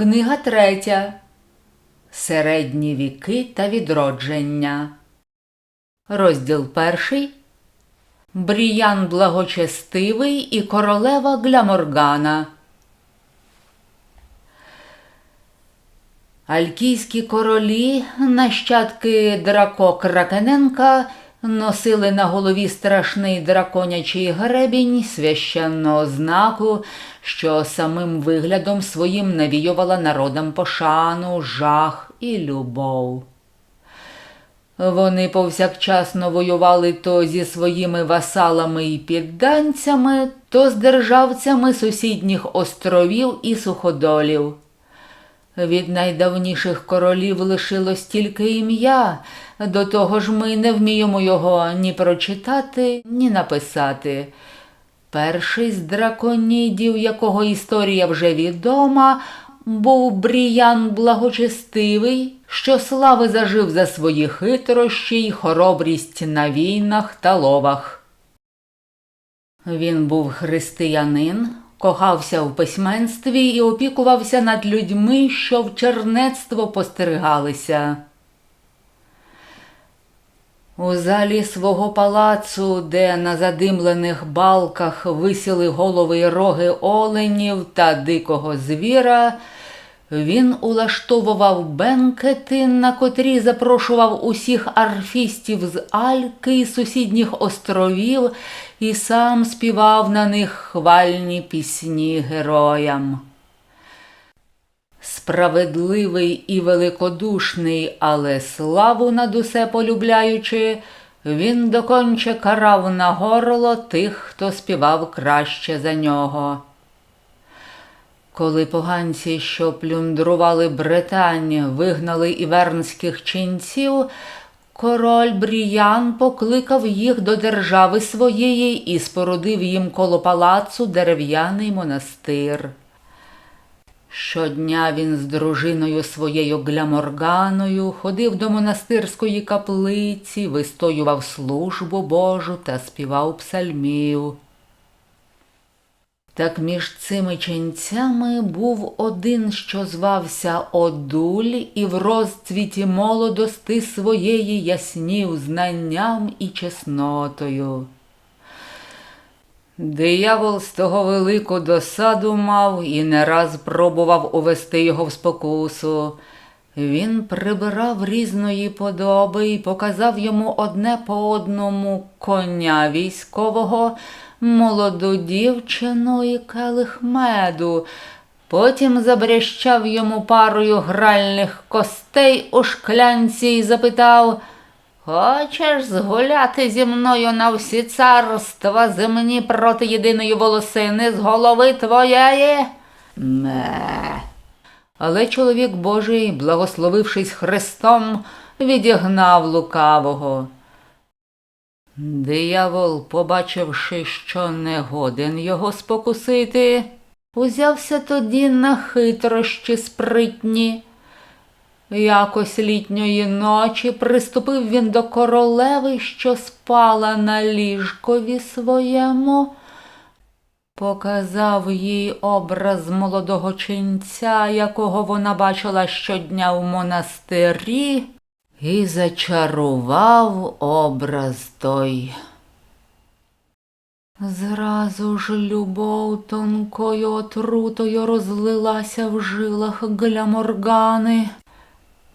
Книга третя. Середні віки та відродження. Розділ перший. Бріян Благочестивий і королева Гляморгана. Алькійські королі, нащадки Драко Кракененка, носили на голові страшний драконячий гребінь священного знаку, що самим виглядом своїм навіювала народам пошану, жах і любов. Вони повсякчасно воювали то зі своїми васалами і підданцями, то з державцями сусідніх островів і суходолів. Від найдавніших королів лишилось тільки ім'я, до того ж ми не вміємо його ні прочитати, ні написати. Перший з драконідів, якого історія вже відома, був Бріян Благочестивий, що слави зажив за свої хитрощі й хоробрість на війнах та ловах. Він був християнин, кохався в письменстві і опікувався над людьми, що в чернецтво постерігалися. У залі свого палацу, де на задимлених балках висіли голови й роги оленів та дикого звіра, він улаштовував бенкети, на котрі запрошував усіх арфістів з Альки і сусідніх островів і сам співав на них хвальні пісні героям. Справедливий і великодушний, але славу над усе полюбляючи, він доконче карав на горло тих, хто співав краще за нього. Коли поганці, що плюндрували Британь, вигнали івернських ченців, король Бріян покликав їх до держави своєї і спорудив їм коло палацу дерев'яний монастир. Щодня він з дружиною своєю Гляморганою ходив до монастирської каплиці, вистоював службу Божу та співав псальмів. Так між цими ченцями був один, що звався Одуль, і в розцвіті молодости своєї яснів знанням і чеснотою. Диявол з того велику досаду мав і не раз пробував увести його в спокусу. Він прибирав різної подоби і показав йому одне по одному коня військового, молоду дівчину і келих меду. Потім забрящав йому парою гральних костей у шклянці і запитав Хочеш згуляти зі мною на всі царства земні проти єдиної волосини з голови твоєї? Не. Але чоловік Божий, благословившись Христом, відігнав лукавого. Диявол, побачивши, що не годен його спокусити, узявся тоді на хитрощі спритні. Якось літньої ночі приступив він до королеви, що спала на ліжкові своєму, показав їй образ молодого ченця, якого вона бачила щодня в монастирі, і зачарував образ той. Зразу ж любов тонкою отрутою розлилася в жилах гляморгани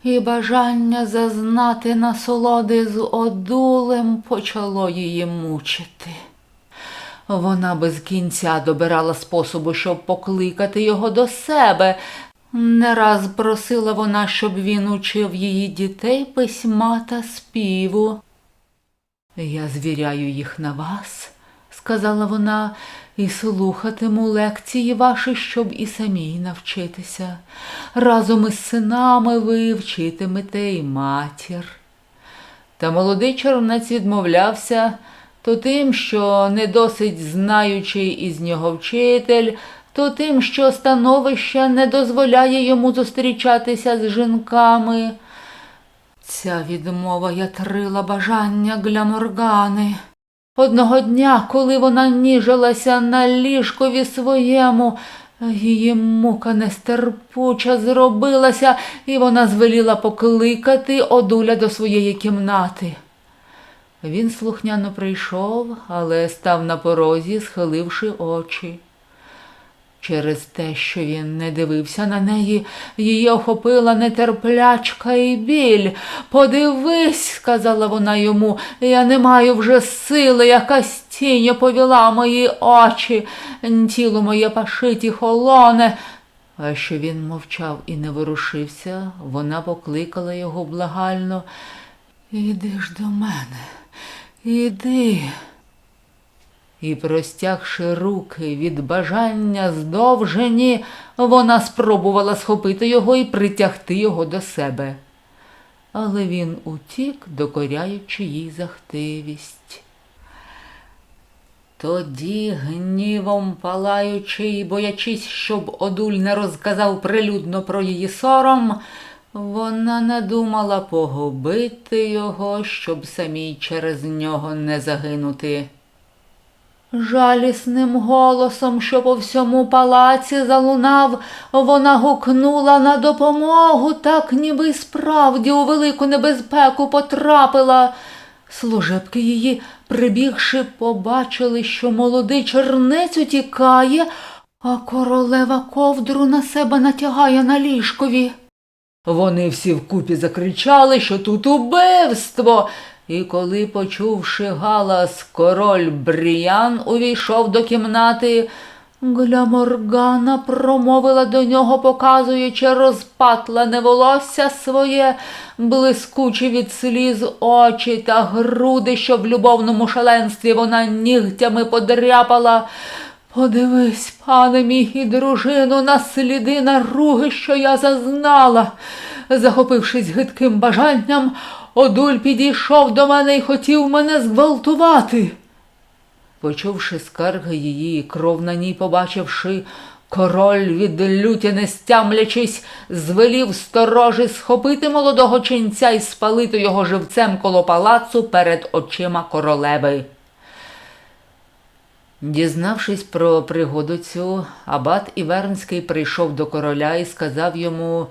і бажання зазнати насолоди з одулем почало її мучити. Вона без кінця добирала способу, щоб покликати його до себе. Не раз просила вона, щоб він учив її дітей письма та співу. Я звіряю їх на вас, сказала вона, і слухатиму лекції ваші, щоб і самій навчитися. Разом із синами ви вчитимете й матір. Та молодий червонець відмовлявся то тим, що не досить знаючий із нього вчитель, то тим, що становище не дозволяє йому зустрічатися з жінками. Ця відмова ятрила бажання гляморгани. Одного дня, коли вона ніжилася на ліжкові своєму, Її мука нестерпуча зробилася, і вона звеліла покликати одуля до своєї кімнати. Він слухняно прийшов, але став на порозі, схиливши очі. Через те, що він не дивився на неї, її охопила нетерплячка і біль. Подивись, сказала вона йому, я не маю вже сили, якась тінь оповіла мої очі, тіло моє пашить і холоне. А що він мовчав і не ворушився, вона покликала його благально. Іди ж до мене, іди. І, простягши руки від бажання здовжені, вона спробувала схопити його і притягти його до себе. Але він утік, докоряючи їй захтивість. Тоді, гнівом палаючи і боячись, щоб одуль не розказав прилюдно про її сором, вона надумала погубити його, щоб самій через нього не загинути. Жалісним голосом, що по всьому палаці залунав, вона гукнула на допомогу, так ніби справді у велику небезпеку потрапила. Служебки її, прибігши, побачили, що молодий чернець утікає, а королева ковдру на себе натягає на ліжкові. Вони всі вкупі закричали, що тут убивство. І коли, почувши галас, король Бріян увійшов до кімнати, Гляморгана промовила до нього, показуючи розпатлене волосся своє, блискучі від сліз очі та груди, що в любовному шаленстві вона нігтями подряпала. Подивись, пане мій і дружину, на сліди наруги, що я зазнала. Захопившись гидким бажанням, одуль підійшов до мене і хотів мене зґвалтувати. Почувши скарги її, кров на ній побачивши, король від люті не стямлячись, звелів сторожі схопити молодого ченця і спалити його живцем коло палацу перед очима королеви. Дізнавшись про пригоду цю, абат Івернський прийшов до короля і сказав йому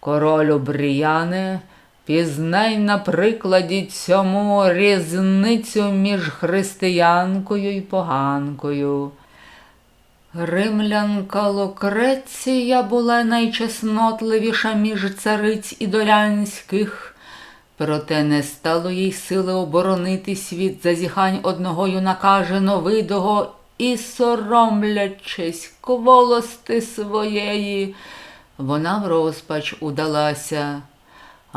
Королю Бріяне, пізнай на прикладі цьому різницю між християнкою і поганкою. Римлянка Лукреція була найчеснотливіша між цариць ідолянських, проте не стало їй сили оборонитись від зазіхань одного юнака женовидого і, соромлячись кволости своєї, вона в розпач удалася.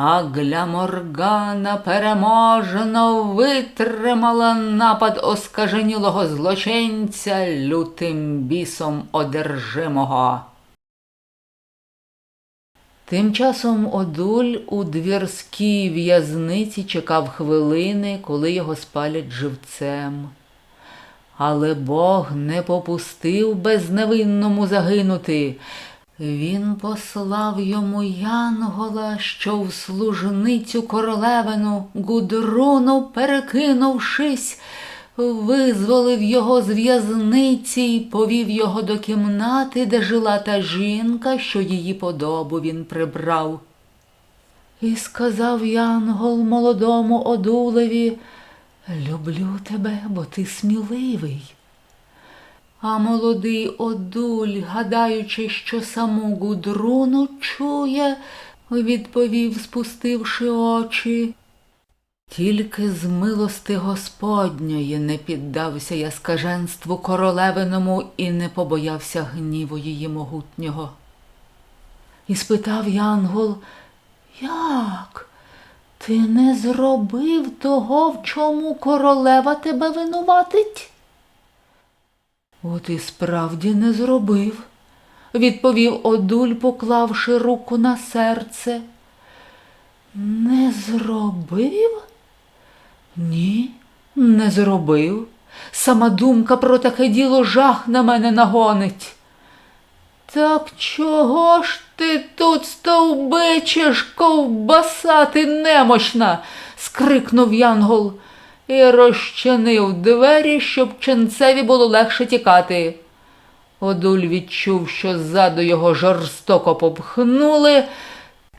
А Гляморгана переможно витримала напад оскаженілого злочинця лютим бісом одержимого. Тим часом одуль у двірській в'язниці чекав хвилини, коли його спалять живцем. Але Бог не попустив безневинному загинути. Він послав йому янгола, що в служницю королевину Гудруну, перекинувшись, визволив його з в'язниці й повів його до кімнати, де жила та жінка, що її подобу він прибрав. І сказав янгол молодому одулеві, люблю тебе, бо ти сміливий. А молодий одуль, гадаючи, що саму гудруну чує, відповів, спустивши очі. Тільки з милости Господньої не піддався я скаженству королевиному і не побоявся гніву її могутнього. І спитав Янгол, як? Ти не зробив того, в чому королева тебе винуватить? От і справді не зробив, відповів одуль, поклавши руку на серце. Не зробив? Ні, не зробив. Сама думка про таке діло жах на мене нагонить. Так чого ж ти тут стовбичиш, ковбаса ти немощна? скрикнув Янгол і розчинив двері, щоб ченцеві було легше тікати. Одуль відчув, що ззаду його жорстоко попхнули.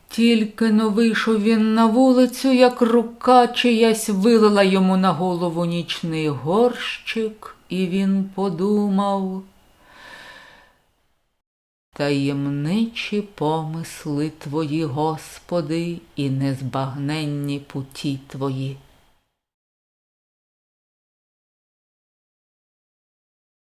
Тільки но вийшов він на вулицю, як рука чиясь вилила йому на голову нічний горщик, і він подумав. Таємничі помисли твої, Господи, і незбагненні путі твої.